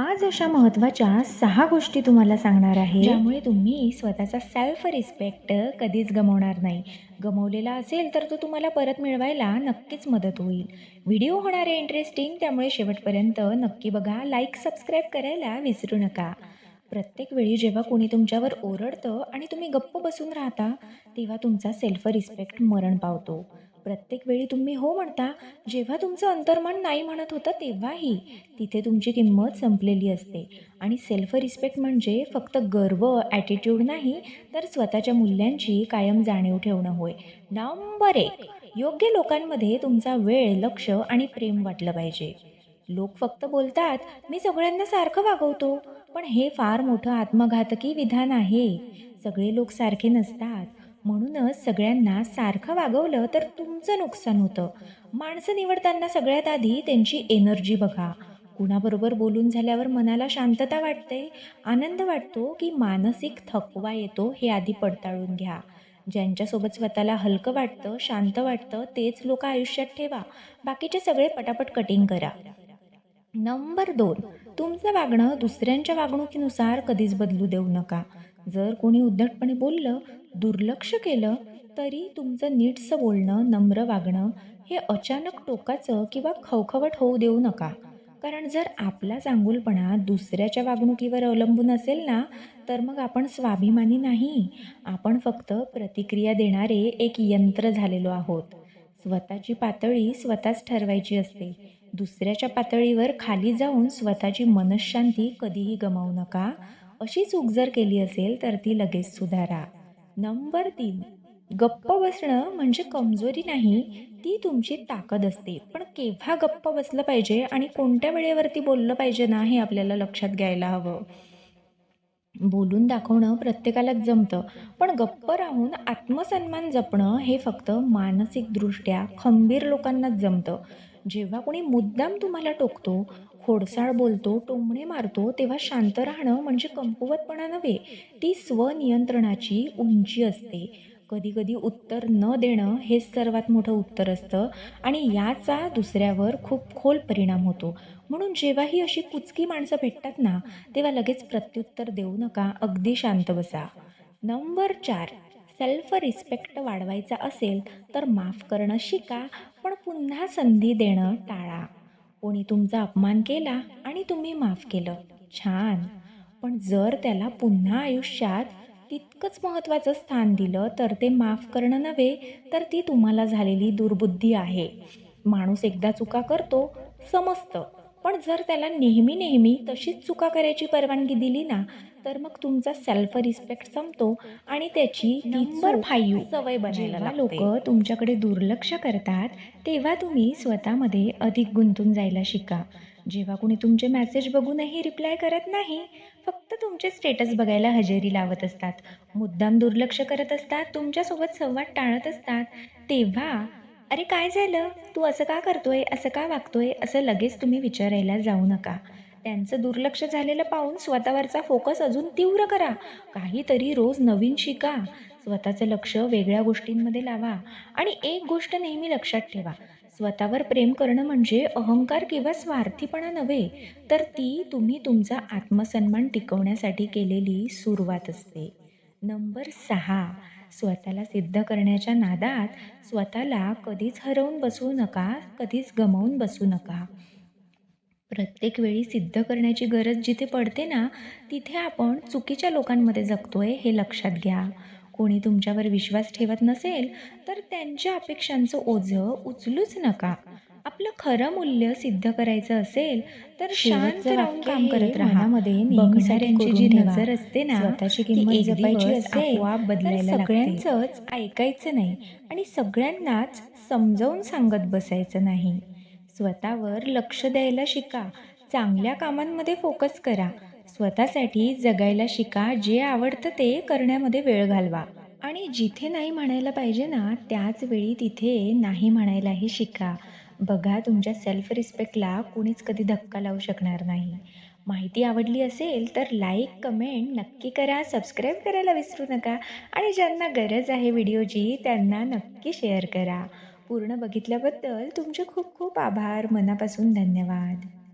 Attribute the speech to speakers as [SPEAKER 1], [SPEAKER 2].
[SPEAKER 1] आज अशा महत्त्वाच्या सहा गोष्टी तुम्हाला सांगणार आहे. ज्यामुळे तुम्ही स्वतःचा सेल्फ रिस्पेक्ट कधीच गमावणार नाही. गमवलेला असेल तर तो तुम्हाला परत मिळवायला नक्कीच मदत होईल. व्हिडिओ होणार आहे इंटरेस्टिंग त्यामुळे शेवटपर्यंत नक्की बघा. लाईक सबस्क्राईब करायला विसरू नका. प्रत्येक वेळी जेव्हा कोणी तुमच्यावर ओरडतं आणि तुम्ही गप्प बसून राहता तेव्हा तुमचा सेल्फ रिस्पेक्ट मरण पावतो. प्रत्येक वेळी तुम्ही हो म्हणता जेव्हा तुमचं अंतर्मन नाही म्हणत होतं तेव्हाही तिथे तुमची किंमत संपलेली असते. आणि सेल्फ रिस्पेक्ट म्हणजे फक्त गर्व ॲटिट्यूड नाही तर स्वतःच्या मूल्यांची कायम जाणीव ठेवणं होय. नंबर एक योग्य लोकांमध्ये तुमचा वेळ लक्ष आणि प्रेम वाटलं पाहिजे. लोक फक्त बोलतात मी सगळ्यांना सारखं वागवतो. पण हे फार मोठं आत्मघातकी विधान आहे. सगळे लोक सारखे नसतात. म्हणूनच सगळ्यांना सारखं वागवलं तर तुमचं नुकसान होतं. माणसं निवडताना सगळ्यात आधी त्यांची एनर्जी बघा. कुणाबरोबर बोलून झाल्यावर मनाला शांतता वाटते? आनंद वाटतो की मानसिक थकवा येतो हे आधी पडताळून घ्या. ज्यांच्यासोबत स्वतःला हलकं वाटतं शांत वाटतं तेच लोक आयुष्यात ठेवा. बाकीचे सगळे पटापट कटिंग करा. नंबर दोन तुमचं वागणं दुसऱ्यांच्या वागणुकीनुसार कधीच बदलू देऊ नका. जर कोणी उद्धटपणे बोललं दुर्लक्ष केलं तरी तुमचं नीटसं बोलणं नम्र वागणं हे अचानक टोकाचं किंवा खवखवट होऊ देऊ नका. कारण जर आपला चांगुलपणा दुसऱ्याच्या वागणुकीवर अवलंबून असेल ना तर मग आपण स्वाभिमानी नाही. आपण फक्त प्रतिक्रिया देणारे एक यंत्र झालेलो आहोत. स्वतःची पातळी स्वतःच ठरवायची असते. दुसऱ्याच्या पातळीवर खाली जाऊन स्वतःची मनशांती कधीही गमावू नका. अशी चूक जर केली असेल तर ती लगेच सुधारा. नंबर तीन. गप्प बसणं म्हणजे कमजोरी नाही ती तुमची ताकद असते. पण केव्हा गप्प बसलं पाहिजे आणि कोणत्या वेळेवरती बोललं पाहिजे ना हे आपल्याला लक्षात घ्यायला हवं. बोलून दाखवणं प्रत्येकालाच जमतं पण गप्प राहून आत्मसन्मान जपणं हे फक्त मानसिकदृष्ट्या खंबीर लोकांनाच जमतं. जेव्हा कोणी मुद्दाम तुम्हाला टोकतो खोडसाळ बोलतो टोमणे मारतो तेव्हा शांत राहणं म्हणजे कमकुवतपणा नव्हे ती स्वनियंत्रणाची उंची असते. कधी कधी उत्तर न देणं हेच सर्वात मोठं उत्तर असतं आणि याचा दुसऱ्यावर खूप खोल परिणाम होतो. म्हणून जेव्हाही अशी कुचकी माणसं भेटतात ना तेव्हा लगेच प्रत्युत्तर देऊ नका अगदी शांत बसा. नंबर चार सेल्फ रिस्पेक्ट वाढवायचा असेल तर माफ करणं शिका पण पुन्हा संधी देणं टाळा. कोणी तुमचा अपमान केला आणि तुम्ही माफ केलं. छान. पण जर त्याला पुन्हा आयुष्यात तितकंच महत्त्वाचं स्थान दिलं तर ते माफ करणं नव्हे तर ती तुम्हाला झालेली दुर्बुद्धी आहे. माणूस एकदा चुका करतो समजतं. पण जर त्याला नेहमी नेहमी तशीच चुका करायची परवानगी दिली ना तर मग तुमचा सेल्फ रिस्पेक्ट संपतो आणि त्याची नंबर फायू सवय बनायला लोक तुमच्याकडे दुर्लक्ष करतात तेव्हा तुम्ही स्वतःमध्ये अधिक गुंतून जायला शिका. जेव्हा कोणी तुमचे मेसेज बघूनही रिप्लाय करत नाही फक्त तुमचे स्टेटस बघायला हजेरी लावत असतात. मुद्दाम दुर्लक्ष करत असतात तुमच्यासोबत संवाद टाळत असतात तेव्हा अरे काय झालं? तू असं का करतोय? असं का वागतोय? असं लगेच तुम्ही विचारायला जाऊ नका. त्यांचं दुर्लक्ष झालेलं पाहून स्वतःवरचा फोकस अजून तीव्र करा. काहीतरी रोज नवीन शिका. स्वतःचं लक्ष वेगळ्या गोष्टींमध्ये लावा. आणि एक गोष्ट नेहमी लक्षात ठेवा. स्वतःवर प्रेम करणं म्हणजे अहंकार किंवा स्वार्थीपणा नव्हे तर ती तुम्ही तुमचा आत्मसन्मान टिकवण्यासाठी केलेली सुरुवात असते. नंबर सहा. स्वतःला सिद्ध करण्याच्या नादात स्वतःला कधीच हरवून बसू नका कधीच गमावून बसू नका. प्रत्येक वेळी सिद्ध करण्याची गरज जिथे पडते ना तिथे आपण चुकीच्या लोकांमध्ये जगतोय हे लक्षात घ्या. कोणी तुमच्यावर विश्वास ठेवत नसेल तर त्यांच्या अपेक्षांचं ओझं उचलूच नका. आपलं खरं मूल्य सिद्ध करायचं असेल तर शांत राहून काम करत राहा मध्ये बघणाऱ्यांची जी नजर असते ना स्वतःची किंमत जपायची असते बदलायला सगळ्यांचंच ऐकायचं नाही आणि सगळ्यांनाच समजावून सांगत बसायचं नाही. स्वतःवर लक्ष द्यायला शिका. चांगल्या कामांमध्ये फोकस करा. स्वतःसाठी जगायला शिका. जे आवडतं ते करण्यामध्ये वेळ घालवा. आणि जिथे नाही म्हणायला पाहिजे ना त्याच वेळी तिथे नाही म्हणायलाही शिका. बघा तुमच्या सेल्फ रिस्पेक्टला कुणीच कधी धक्का लावू शकणार नाही. माहिती आवडली असेल तर लाईक कमेंट नक्की करा सबस्क्राईब करायला विसरू नका आणि ज्यांना गरज आहे व्हिडिओची त्यांना नक्की शेअर करा. पूर्ण बघितल्याबद्दल तुमचे खूप खूप आभार. मनापासून धन्यवाद.